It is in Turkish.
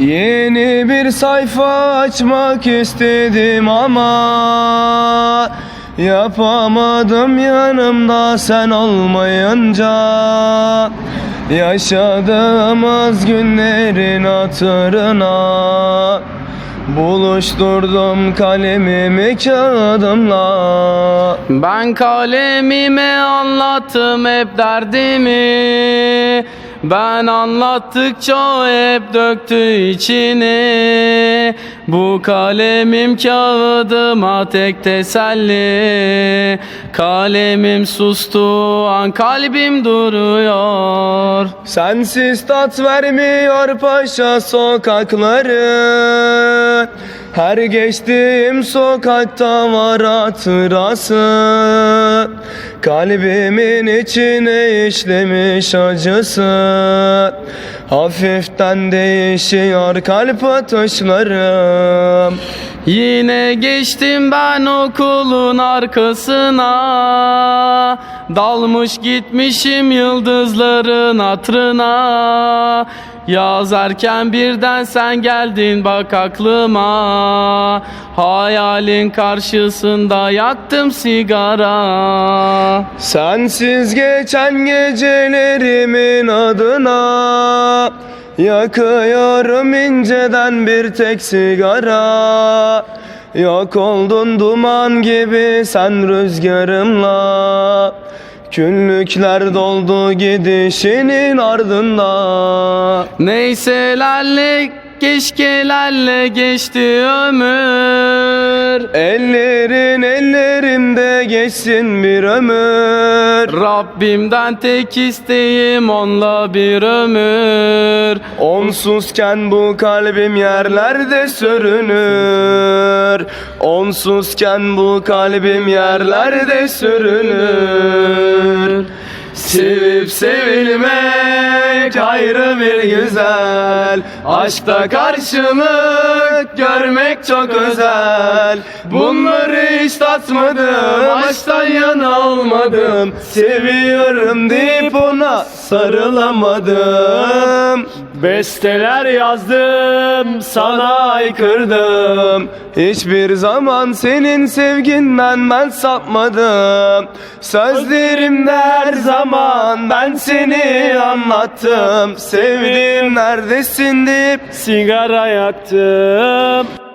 Yeni bir sayfa açmak istedim ama Yapamadım yanımda sen olmayınca. Yaşadığımız günlerin hatırına Buluşturdum kalemimi kağıdımla. Ben kalemime anlattım hep derdimi Ben anlattıkça hep döktü içini. Bu kalemim kağıdıma tek teselli. Kalemim sustu an kalbim duruyor. Sensiz tat vermiyor paşa sokakları. Her geçtiğim sokakta var hatırası Kalbimin içine işlemiş acısı. Hafiften değişiyor kalp atışlarım. Yine geçtim ben okulun arkasına. Dalmış gitmişim yıldızların hatrına Yazarken birden sen geldin bak aklıma. Hayalin karşısında yaktım sigara. Sensiz geçen gecelerimin adına Yakıyorum inceden bir tek sigara. Yok oldun duman gibi sen rüzgarımla Küllükler doldu gidişinin ardında Neyselerle keşkelerle geçti ömür. Ellerin ellerimde geçsin bir ömür. Rabbimden tek isteğim onunla bir ömür. Onsuzken bu kalbim yerlerde sürünür. Onsuzken bu kalbim yerlerde sürünür Sevip sevilmek ayrı bir güzel. Aşkta karşılık görmek çok özel. Bunları hiç tatmadım Aşktan yana olmadım Seviyorum deyip ona sarılamadım. Besteler yazdım sana aykırdım. Hiçbir zaman senin sevginden ben sapmadım. Sözlerimde her zaman ben seni anlattım. Sevdiğim neredesin deyip sigara yaktım